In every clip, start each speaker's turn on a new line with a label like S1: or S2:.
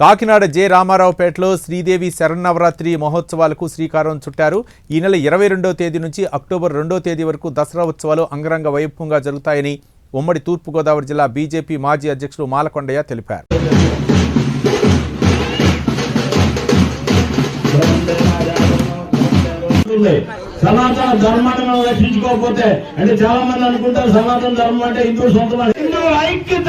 S1: Kakinada J రామారావుపేటలో శ్రీదేవి శరన్నవరాత్రి మహోత్సవాలకు శ్రీకారం చుట్టారు ఈ నెల ఇరవై రెండో తేదీ నుంచి అక్టోబర్ రెండో తేదీ వరకు దసరా ఉత్సవాలు అంగరంగ వైభవంగా జరుగుతాయని ఉమ్మడి తూర్పుగోదావరి జిల్లా బీజేపీ మాజీ అధ్యక్షుడు మాలకొండయ్య తెలిపారు.
S2: సనాతన ధర్మాన్ని మనం రక్షించుకోకపోతే అంటే చాలా మంది అనుకుంటారు సనాతన ధర్మం అంటే హిందూ సొంతం అని. హిందూ ఐక్యత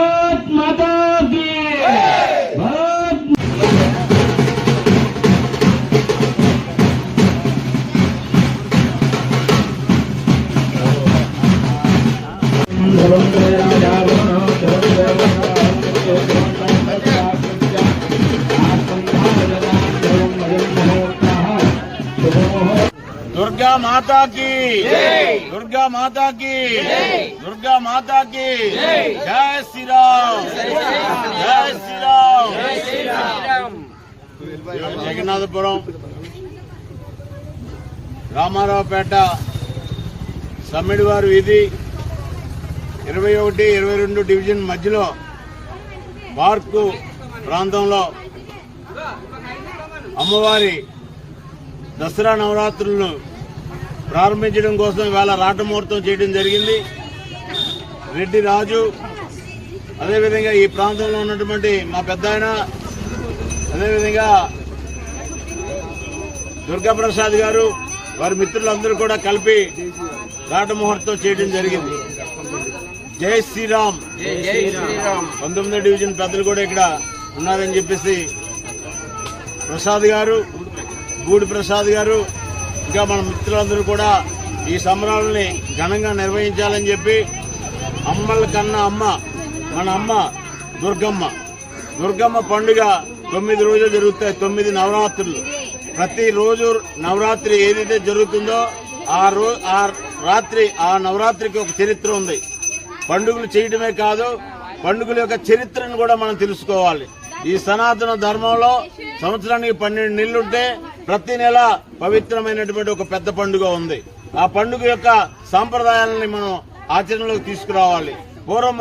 S3: దుర్గా మాతాకి దుర్గా మాతాకి దుర్గా మాతాకి జయ శ్రీరామ్. జయ శ్రీరామ్. జగన్నాథపురం రామారావుపేట సమ్మిడివారు వీధి ఇరవై ఒకటి ఇరవై రెండు డివిజన్ మధ్యలో పార్కు ప్రాంతంలో అమ్మవారి దసరా నవరాత్రులను ప్రారంభించడం కోసం ఇవాళ రాటముహూర్తం చేయడం జరిగింది. రెడ్డి రాజు అదేవిధంగా ఈ ప్రాంతంలో ఉన్నటువంటి మా పెద్ద ఆయన అదేవిధంగా దుర్గాప్రసాద్ గారు వారి మిత్రులందరూ కూడా కలిపి రాటముహూర్తం చేయడం జరిగింది. జై శ్రీరామ్. పంతొమ్మిదో డివిజన్ పెద్దలు కూడా ఇక్కడ ఉన్నారని చెప్పేసి ప్రసాద్ గారు గూడి ప్రసాద్ గారు ఇంకా మన మిత్రులందరూ కూడా ఈ సంబరాలని ఘనంగా నిర్వహించాలని చెప్పి అమ్మల కన్నా అమ్మ మన అమ్మ దుర్గమ్మ. దుర్గమ్మ పండుగ తొమ్మిది రోజులు జరుగుతాయి తొమ్మిది నవరాత్రులు. ప్రతిరోజు నవరాత్రి ఏదైతే జరుగుతుందో ఆ రో ఆ రాత్రి ఆ నవరాత్రికి ఒక చరిత్ర ఉంది. పండుగలు చేయడమే కాదు పండుగల యొక్క చరిత్రను కూడా మనం తెలుసుకోవాలి. ఈ సనాతన ధర్మంలో సంవత్సరానికి పన్నెండు నెలలుంటే ప్రతి నెల పవిత్రమైనటువంటి ఒక పెద్ద పండుగ ఉంది. ఆ పండుగ యొక్క సాంప్రదాయాలని మనం ఆచరణలోకి తీసుకురావాలి. పూర్వం మన